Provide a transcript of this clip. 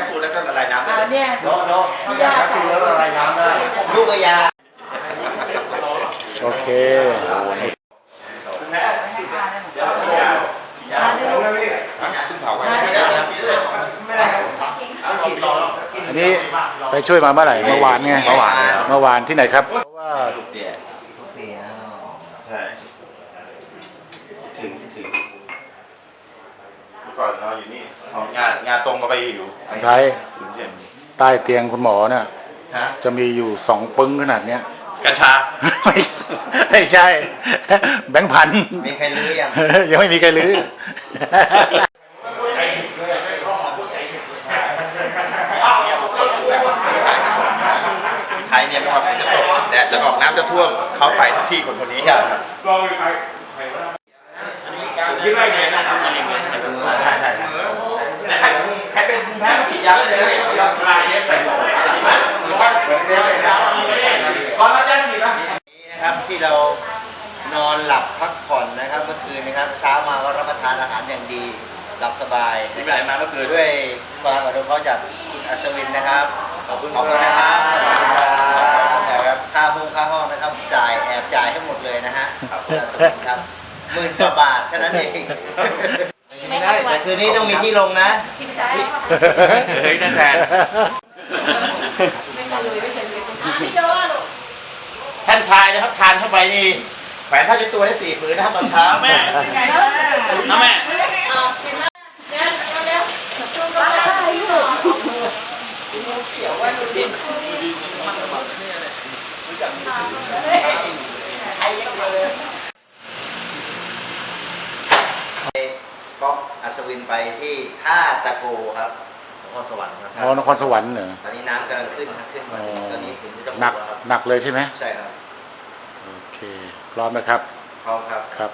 ปซูลแล้วก็ละลายน้ำได้อ่าเนี่ยโน้โน้ถ้าอยากจะกินแล้วละลายน้ำได้ลูกกระยา โอเค อันนี้ไปช่วยมาเมื่อไหร่เมื่อวานไงเมื่อวาน เมื่อวานที่ไหนครับ เพราะว่าใช่คิดถึงคิดถึงเมื่ อก่อนนอนอยู่นี่เอางานงานตรงก็ไปอยู่ท้ายศูนย์เจ็ดใต้เตียงคุณหมอเนี่ยฮะจะมีอยู่สองปึ้งขนาดเนี้ยกัญชาไม่ไม่ใช่ แบงค์พันมีใครรู้ยังยังไม่มีใครรื้อไทยเนี่ยไม่ว่าฝนจะตกแดดจะออกน้ำจะท่วมเขาไปทุกที่คนคนนี้ครับคิดว่าไงนะครับใช่ใช่ใช่ใคร ใครเป็นภูมิแพ้มาฉีดยาเลยนะยอมสลายเนี่ยใส่หมวกก่อนเราแจ้งฉีดนะนะครับที่เรานอนหลับพักผ่อนนะครับเมื่อคืนนะครับ เช้ามาก็รับประทานอาหารอย่างดีหลับสบายนี่ไปไหนมาเมื่อคืนด้วยความอนุเคราะห์จากคุณอัศวินนะครับขอบคุณขอบคุณนะครับอัศวินครับค่าห้องค่าห้องนะครับจ่ายแอบจ่ายให้หมดเลยนะฮะคุณอัศวินครับหมื่นกว่าบาทแค่นั้นเอง แต่คืนนี้ต้องมีที่ลงนะ ชิมใจเฮ้ยนั่นแทนไม่เคยเลยไม่เคยเลยอะพี่โดอะลูกท่านชายนะครับทานเข้าไปนี่แขวนผ้าเช็ดตัวได้สี่ผืนนะครับตอนเช้าแม่เป็นไงนะแม่อะเห็นไหมเนี่ยเร็วๆดูก็ได้อยู่ก็อัศ วินไปที่ท่าตะโกครับนครสวรรค์ครับอ๋อนครสวรรค์เหรอตอนนี้น้ำกำลังขึ้นครับขึ้นมาถึงตอนนี้ถึงจะหนักครับหนักเลยใช่ไหมใช่ครับโอเคพร้อมนะครับพร้อมครับครับ